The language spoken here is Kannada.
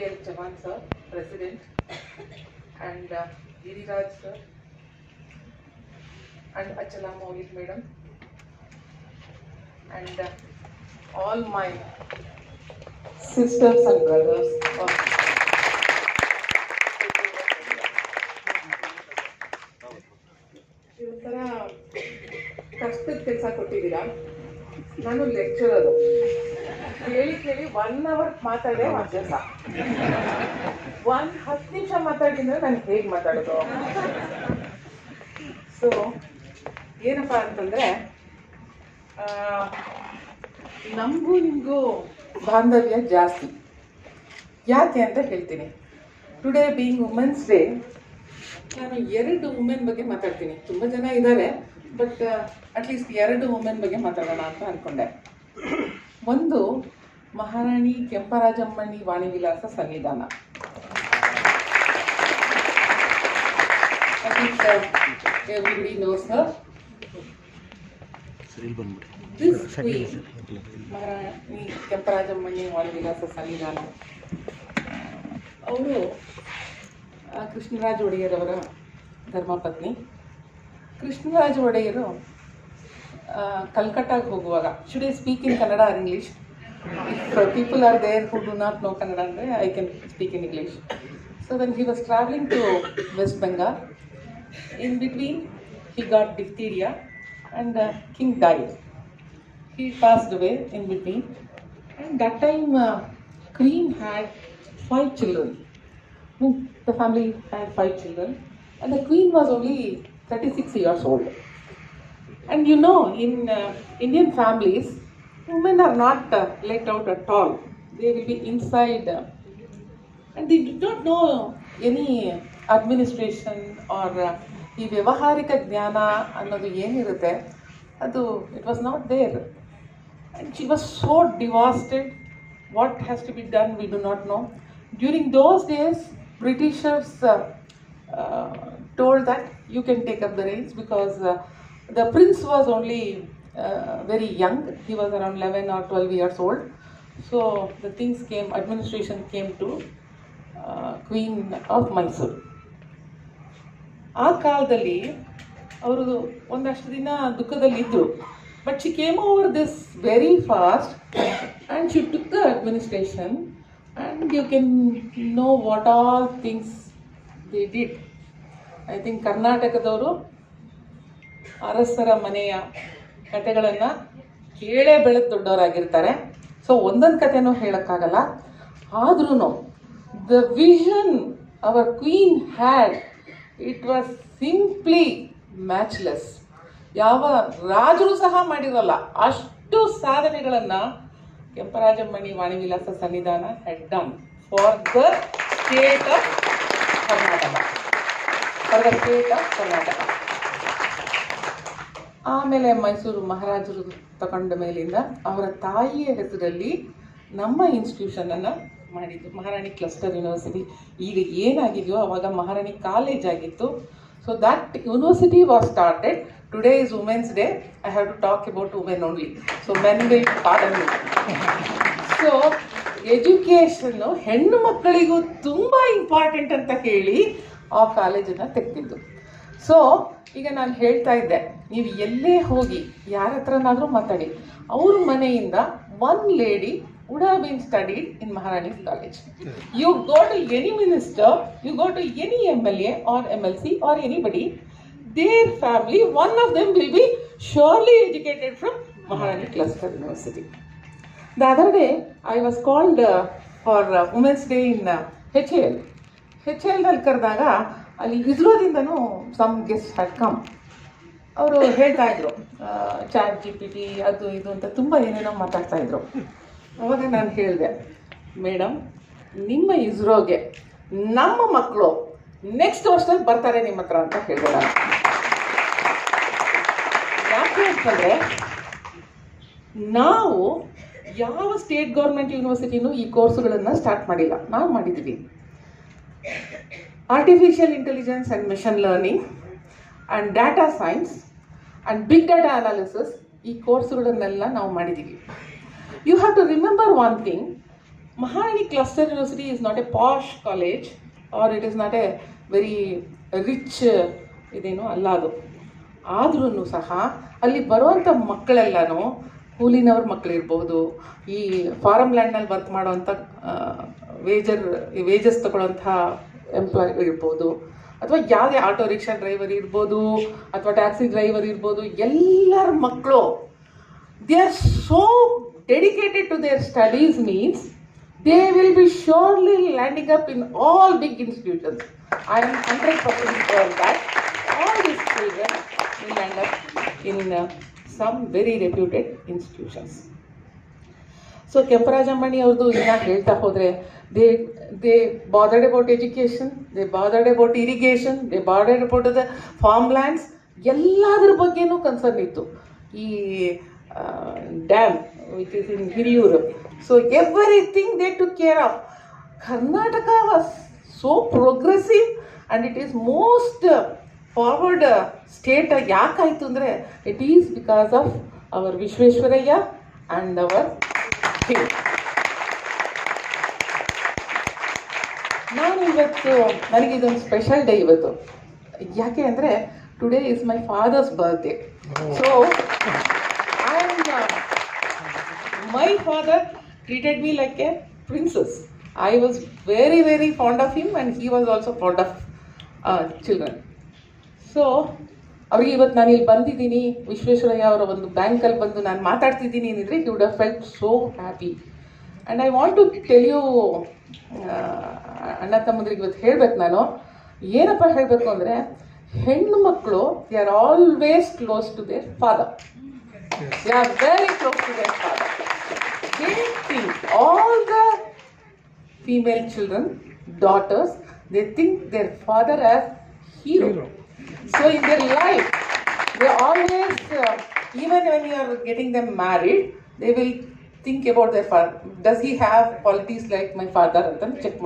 L Chavan sir president and Giriraj sir and Achala Moulik madam and all my sisters and brothers ಒಂಥರ ಕಷ್ಟದ ಕೆಲಸ ಕೊಟ್ಟಿದ್ದೀರಾ? ನಾನು ಲೆಕ್ಚರರು ಕೇಳಿ ಕೇಳಿ ಒನ್ ಅವರ್ ಮಾತಾಡೇ ಅಭ್ಯಾಸ ಒಂದು ಹತ್ತು ನಿಮಿಷ ಮಾತಾಡಿದ್ರೆ ನಾನು ಹೇಗೆ ಮಾತಾಡೋದು? ಸೊ ಏನಪ್ಪ ಅಂತಂದರೆ ನಮಗೂ ನಿಮಗೂ ಬಾಂಧವ್ಯ ಜಾಸ್ತಿ. ಯಾಕೆ ಅಂತ ಹೇಳ್ತೀನಿ. ಟುಡೇ ಬೀಯಿಂಗ್ ವುಮೆನ್ಸ್ ಡೇ ನಾನು ಎರಡು ವುಮೆನ್ ಬಗ್ಗೆ ಮಾತಾಡ್ತೀನಿ. ತುಂಬ ಜನ ಇದ್ದಾರೆ ಬಟ್ ಅಟ್ಲೀಸ್ಟ್ ಎರಡು ವುಮೆನ್ ಬಗ್ಗೆ ಮಾತಾಡೋಣ ಅಂತ ಅಂದ್ಕೊಂಡೆ ಒಂದು ಮಹಾರಾಣಿ ಕೆಂಪರಾಜಮ್ಮಣಿ ವಾಣಿವಿಲಾಸ ಸನ್ನಿಧಾನ everybody knows her Maharani Kemparajammanni Vanivilasa ಸಂವಿಧಾನ. ಅವರು ಕೃಷ್ಣರಾಜ ಒಡೆಯರವರ ಧರ್ಮಪತ್ನಿ. ಕೃಷ್ಣರಾಜ ಒಡೆಯರು ಕಲ್ಕಟ್ಟಾಗೆ ಹೋಗುವಾಗ should I speak in Kannada or English So people are there who do not know Kannada I can speak in English. So when he was traveling to West Bengal, in between he got diphtheria and the king died. He passed away in between. And that time uh, Queen had five children. Hmm, the family had five children. And the queen was only 36 years old. And you know, in uh, Indian families, women are not uh, let out at all. They will be inside, uh, and they did not know any administration or uh, ಈ ವ್ಯವಹಾರಿಕ ಜ್ಞಾನ ಅನ್ನೋದು ಏನಿರುತ್ತೆ ಅದು it was not there and she was so devastated. What has to be done, we do not know. During those days, Britishers uh, uh, told that you can take up the reins because uh, the uh, very young. He was around 11 or 12 years old. So the things came, administration came to uh, Queen of Mysore. ಆ ಕಾಲದಲ್ಲಿ ಅವರು ಒಂದಷ್ಟು ದಿನ ದುಃಖದಲ್ಲಿ ಇದ್ದರು but she came over this very fast and she took the administration and you can know what all things they did I think ಕರ್ನಾಟಕದವರು ಅರಸರ ಮನೆಯ ಕತೆಗಳನ್ನು ಕೇಳೇ ಬೆಳೆದು ದೊಡ್ಡವರಾಗಿರ್ತಾರೆ. ಸೊ ಒಂದೊಂದು ಕಥೆನೂ ಹೇಳೋಕ್ಕಾಗಲ್ಲ. ಆದ್ರೂ the vision our queen had it was simply matchless ಯಾವ ರಾಜರು ಸಹ ಮಾಡಿರಲ್ಲ, ಅಷ್ಟು ಸಾಧನೆಗಳನ್ನು Kemparajammanni Vanivilasa Sannidhana had done for the state of Karnataka for the state of Karnataka ಆಮೇಲೆ ಮೈಸೂರು ಮಹಾರಾಜರು ತಗೊಂಡ ಮೇಲಿಂದ ಅವರ ತಾಯಿಯ ಹೆಸರಲ್ಲಿ ನಮ್ಮ ಇನ್ಸ್ಟಿಟ್ಯೂಷನನ್ನು ಮಾಡಿದ್ದು. ಮಹಾರಾಣಿ ಕ್ಲಸ್ಟರ್ ಯೂನಿವರ್ಸಿಟಿ ಈಗ ಏನಾಗಿದೆಯೋ ಅವಾಗ ಮಹಾರಾಣಿ ಕಾಲೇಜ್ ಆಗಿತ್ತು. So that university was started today is women's day I have to talk about women only so men will pardon so education ಹೆಣ್ಣು ಮಕ್ಕಳಿಗೂ ತುಂಬ ಇಂಪಾರ್ಟೆಂಟ್ ಅಂತ ಹೇಳಿ ಆ ಕಾಲೇಜನ್ನು ತೆಗೆದಿದ್ದು. ಸೊ ಈಗ ನಾನು ಹೇಳ್ತಾ ಇದ್ದೆ, ನೀವು ಎಲ್ಲೇ ಹೋಗಿ ಯಾರ ಹತ್ರನಾದರೂ ಮಾತಾಡಿ. ಅವ್ರ ಮನೆಯಿಂದ one lady would have been study in Maharani college you go to any minister you go to any M L A or M L C or anybody their family one of them will be surely educated from Maharani cluster university the other day I was called for women's day in H L H ಎಲ್ನಲ್ಲಿ ಕರೆದಾಗ ಅಲ್ಲಿ ಇಸ್ರೋದಿಂದನೂ ಸಮ್ ಗೆಸ್ಟ್ ಹ್ಯಾಡ್ ಕಮ್ ಅವರು ಹೇಳ್ತಾ ಇದ್ರು ಚಾಟ್ ಜಿ ಪಿ ಟಿ ಅದು ಇದು ಅಂತ ತುಂಬ ಏನೇನೋ ಮಾತಾಡ್ತಾ ಇದ್ರು. ಅವಾಗ ನಾನು ಹೇಳಿದೆ ಮೇಡಮ್ ನಿಮ್ಮ ಇಸ್ರೋಗೆ ನಮ್ಮ ಮಕ್ಕಳು ನೆಕ್ಸ್ಟ್ ವರ್ಷದಲ್ಲಿ ಬರ್ತಾರೆ ನಿಮ್ಮ ಹತ್ರ ಅಂತ ಹೇಳಿದೆ ಯಾಕೆ ಅಂತಂದರೆ, ನಾವು ಯಾವ ಸ್ಟೇಟ್ ಗೌರ್ಮೆಂಟ್ ಯೂನಿವರ್ಸಿಟಿನೂ ಈ ಕೋರ್ಸುಗಳನ್ನು ಸ್ಟಾರ್ಟ್ ಮಾಡಿಲ್ಲ. ನಾವು ಮಾಡಿದ್ವಿ artificial intelligence and machine learning and data science and big data analysis ಈ ಕೋರ್ಸ್ಗಳನ್ನೆಲ್ಲ ನಾವು ಮಾಡಿದ್ದೀವಿ you have to remember one thing Maharani cluster university is not a posh college or it is not a very rich ಇದೇನು ಅಲ್ಲ ಅದು. ಆದ್ರೂ ಸಹ ಅಲ್ಲಿ ಬರುವಂಥ ಮಕ್ಕಳೆಲ್ಲನೂ ಕೂಲಿನವ್ರ ಮಕ್ಕಳಿರ್ಬೋದು ಈ ಫಾರಮ್ ಲ್ಯಾಂಡ್ನಲ್ಲಿ ವರ್ಕ್ ಮಾಡೋವಂಥ ವೇಜರ್ ವೇಜಸ್ ತಗೊಳ್ಳೋಂಥ ಎಂಪ್ಲಾಯ್ ಇರ್ಬೋದು ಅಥವಾ ಯಾವುದೇ ಆಟೋ ರಿಕ್ಷಾ ಡ್ರೈವರ್ ಇರ್ಬೋದು ಅಥವಾ ಟ್ಯಾಕ್ಸಿ ಡ್ರೈವರ್ ಇರ್ಬೋದು ಎಲ್ಲರ ಮಕ್ಕಳು they are so dedicated to their studies means they will be surely landing up in all big institutions. I am 100% sure that all these children will land up in uh, some very reputed institutions. so Kemparajammanni ಅವ್ರದ್ದು ಇದನ್ನ ಹೇಳ್ತಾ ಹೋದರೆ they they bothered about education they bothered about irrigation they bothered about the farm lands ಎಲ್ಲದರ ಬಗ್ಗೆನೂ ಕನ್ಸರ್ನ್ ಇತ್ತು. ಈ dam which is in Hiriyur so everything they took care of Karnataka was so progressive and it is most forward state ಯಾಕಾಯಿತು ಅಂದರೆ it is because of our Visvesvaraya and our ನಾನು ಇವತ್ತು ನನಗಿದೊಂದು ಸ್ಪೆಷಲ್ ಡೇ ಇವತ್ತು. ಯಾಕೆ ಅಂದರೆ today is my father's birthday so and my father treated me like a princess I was very very fond of him and he was also fond of children so ಅವ್ರಿಗೆ ಇವತ್ತು ನಾನು ಇಲ್ಲಿ ಬಂದಿದ್ದೀನಿ. ವಿಶ್ವೇಶ್ವರಯ್ಯ ಅವರ ಒಂದು ಬ್ಯಾಂಕಲ್ಲಿ ಬಂದು ನಾನು ಮಾತಾಡ್ತಿದ್ದೀನಿ ಏನಿದ್ರೆ he would felt so happy and I want to tell you ಅಣ್ಣ ತಮ್ಮಂದ್ರಿಗೆ ಇವತ್ತು ಹೇಳ್ಬೇಕು ನಾನು. ಏನಪ್ಪ ಹೇಳಬೇಕು ಅಂದರೆ, ಹೆಣ್ಣು ಮಕ್ಕಳು they are always close to their father they are very close to their father all the female children daughters they think their father as hero. So in their life, they always, uh, even when you are getting them married, they will think about their father. Does he have qualities like my father? ಅಂತ check